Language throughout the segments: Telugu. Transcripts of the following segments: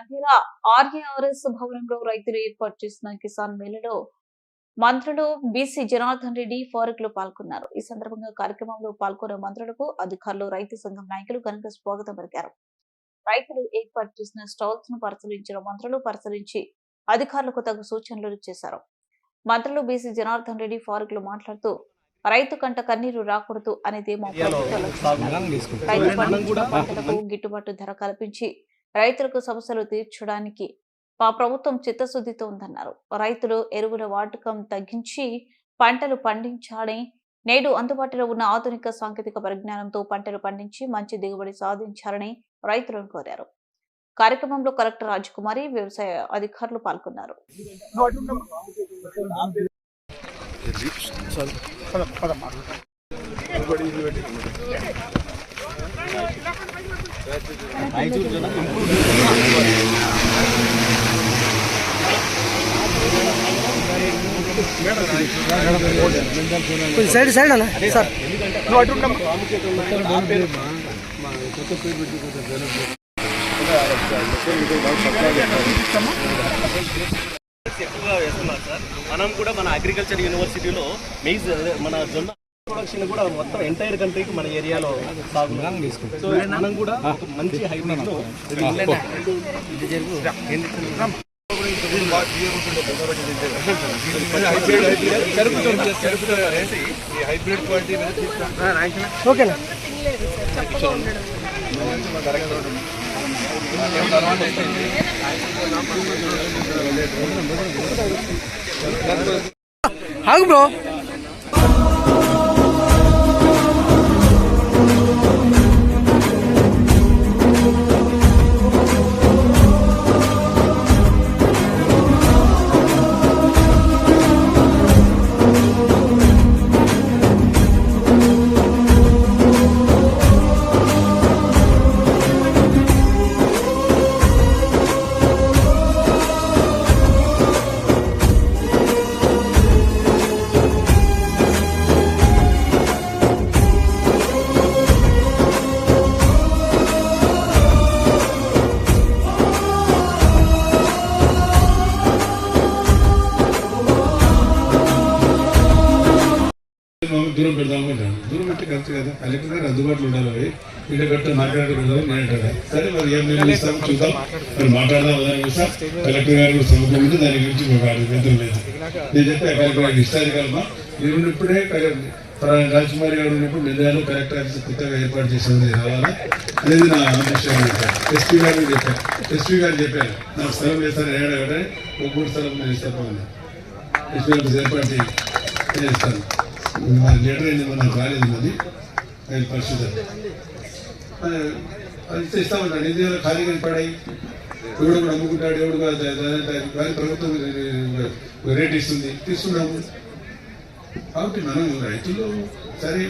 నంద్యాల ఆర్ఏఆర్ఎస్ భవనంలో రైతులు ఏర్పాటు చేసిన కిసాన్ మేళలో మంత్రులు బీసీ జనార్దన్ రెడ్డి ఫారూక్లో పాల్గొన్నారు. ఈ సందర్భంగా కార్యక్రమంలో పాల్గొన్న మంత్రులకు అధికారులు రైతు సంఘం నాయకులు ఘనంగా స్వాగతం పలికారు. రైతులు ఏర్పాటు చేసిన స్టాల్స్ను పరిశీలించిన మంత్రులు పరిశీలించి అధికారులకు తగు సూచనలు చేశారు. మంత్రులు బీసీ జనార్దన్ రెడ్డి ఫారూక్లో మాట్లాడుతూ రైతు కంట కన్నీరు రాకూడదు అనేది మా ప్రభుత్వ లక్ష్యం. రైతు పండించిన పంటలకు గిట్టుబాటు ధర కల్పించి రైతులకు సమస్యలు తీర్చడానికి మా ప్రభుత్వం చిత్తశుద్ధితో ఉందన్నారు రైతులు ఎరువుల వాడకం తగ్గించి పంటలు పండించాలని నేడు అందుబాటులో ఉన్న ఆధునిక సాంకేతిక పరిజ్ఞానంతో పంటలు పండించి మంచి దిగుబడి సాధించాలని రైతులను కోరారు కార్యక్రమంలో కలెక్టర్ రాజకుమారి వ్యవసాయ అధికారులు పాల్గొన్నారు కొంచెం సైడ్ సైడ్ అన్న. సార్. ఎక్కువగా వేస్తున్నారు సార్. మనం కూడా మన అగ్రికల్చర్ యూనివర్సిటీలో మెయిజ్ మన జొన్న ప్రొడక్షన్ కూడా మొత్తం ఎంటైర్ కంట్రీకి మన ఏరియాలో సో మనం కూడా ఒక మంచి హైబ్రిడ్లో ఓకేనా? ఆగు బ్రో. దూరం పెడదాము అంటాను దూరం పెట్టి కరెక్ట్ కదా? కలెక్టర్ గారు అందుబాటులో ఉండాలి ఇక్కడ కట్ట మాట్లాడకూడదు నేను అంటాను సరే మరి ఏం నిర్ణయం ఇస్తాం చూద్దాం. మరి మాట్లాడదాం దాని గురించి కలెక్టర్ గారు కూడా సముఖం ఉంది దాని గురించి మాకు అభ్యంతరం లేదు. నేను చెప్పే కలెక్టర్ గారికి ఇష్టాది కలమా మీరు ఉన్నప్పుడే రాజకుమారి గారు ఉన్నప్పుడు నిర్ణయాలు కలెక్టర్ ఆఫీస్ కొత్తగా ఏర్పాటు చేసింది రావాలా? అనేది నా ఆలోచన ఎస్పీ గారు చెప్పాను. ఎస్పీ గారు చెప్పారు నాకు స్థలం వేస్తాను ఏడాడే ఒక మూడు స్థలం నేను ఇస్తాను. ఎస్పీ ఆఫీస్ ఏర్పాటు చేస్తాను లెటర్ అయింది మనకు రాలేదు మరి అది పరిస్థితి అది. అది తెస్తామన్నాడు ఇది ఖాళీగా పడాయి ఎవడు కూడా అమ్ముకుంటాడు ఎవడు కానీ ప్రభుత్వం రేట్ ఇస్తుంది తీసుకున్నాము కాబట్టి మనం రైతులు సరే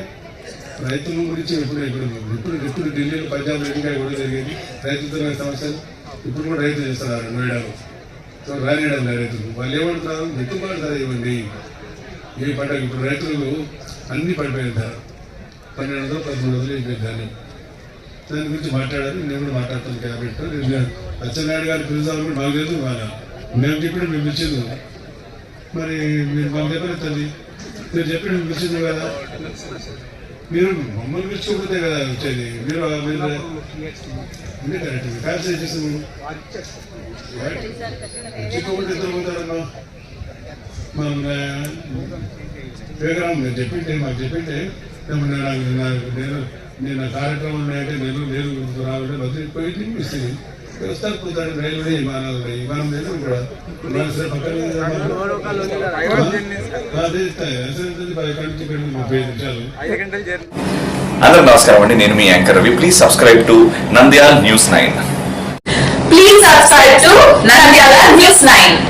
రైతుల గురించి ఇప్పుడు ఇప్పుడు ఇప్పుడు ఇప్పుడు ఢిల్లీలో పంజాబ్ ఇంకా కూడా జరిగింది రైతులతో సమస్యలు ఇప్పుడు కూడా రైతులు చేస్తున్నారు నోయిడాలో సో రానియడం రైతులు వాళ్ళు ఏమంటున్నారు గిట్టుబాటు ధర ఇవ్వండి ఏ పంట ఇప్పుడు రైతులు అన్ని పడిపోయిన ధర పన్నెండు వందలు పదమూడు వందలు అయిపోయింది దాన్ని. దాని గురించి మాట్లాడారు నేను కూడా మాట్లాడుతాను కాబట్టి నేను అచ్చెన్నాయుడు గారు పిలుస్తామని మాకు లేదు వాళ్ళ. మేము చెప్పిన మేము పిలిచింది మరి మీరు మాకు చెప్పిన తల్లి. మీరు చెప్పిన మేము పిలిచింది కదా. మీరు మమ్మల్ని పిలుచుకోకపోతే కదా వచ్చేది. మీరు మీరు అన్నీ కరెక్ట్ క్యాన్సిల్ చేసాము పిలుచుకోకపోతే ఇద్దరు పోతారమ్మా మనం ప్రోగ్రామ్ నేను చెప్పింటే మాకు చెప్పింటే నేను నేను నేను కార్యక్రమం ఉన్నాయంటే నేను నేను రావాలంటే వదిలిపోయి ఇస్తుంది వస్తారు పోతాడు రైల్వే విమానాలు ఉన్నాయి విమానం లేదు ఇక్కడ అందరూ నమస్కారం అండి. నేను మీ anchor Ravi. Please subscribe to Nandyala news nine Please subscribe to Nandyala News 9.